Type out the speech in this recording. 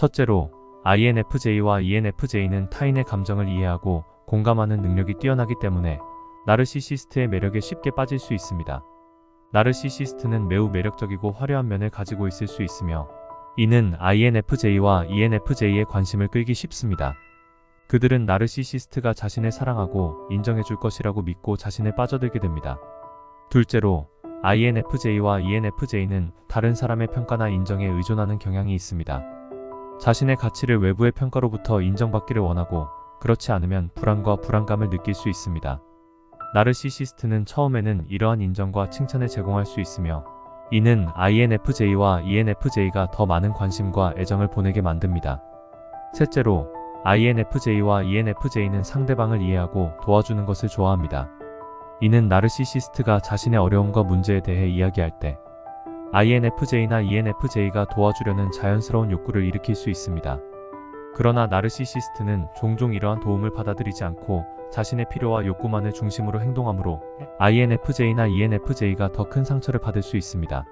첫째로 INFJ와 ENFJ는 타인의 감정을 이해하고 공감하는 능력이 뛰어나기 때문에 나르시시스트의 매력에 쉽게 빠질 수 있습니다. 나르시시스트는 매우 매력적이고 화려한 면을 가지고 있을 수 있으며 이는 INFJ와 ENFJ의 관심을 끌기 쉽습니다. 그들은 나르시시스트가 자신을 사랑하고 인정해 줄 것이라고 믿고 자신을 빠져들게 됩니다. 둘째로 INFJ와 ENFJ는 다른 사람의 평가나 인정에 의존하는 경향이 있습니다. 자신의 가치를 외부의 평가로부터 인정받기를 원하고 그렇지 않으면 불안과 불안감을 느낄 수 있습니다. 나르시시스트는 처음에는 이러한 인정과 칭찬을 제공할 수 있으며 이는 INFJ와 ENFJ가 더 많은 관심과 애정을 보내게 만듭니다. 셋째로 INFJ와 ENFJ는 상대방을 이해하고 도와주는 것을 좋아합니다. 이는 나르시시스트가 자신의 어려움과 문제에 대해 이야기할 때 INFJ나 ENFJ가 도와주려는 자연스러운 욕구를 일으킬 수 있습니다. 그러나 나르시시스트는 종종 이러한 도움을 받아들이지 않고 자신의 필요와 욕구만을 중심으로 행동하므로 INFJ나 ENFJ가 더 큰 상처를 받을 수 있습니다.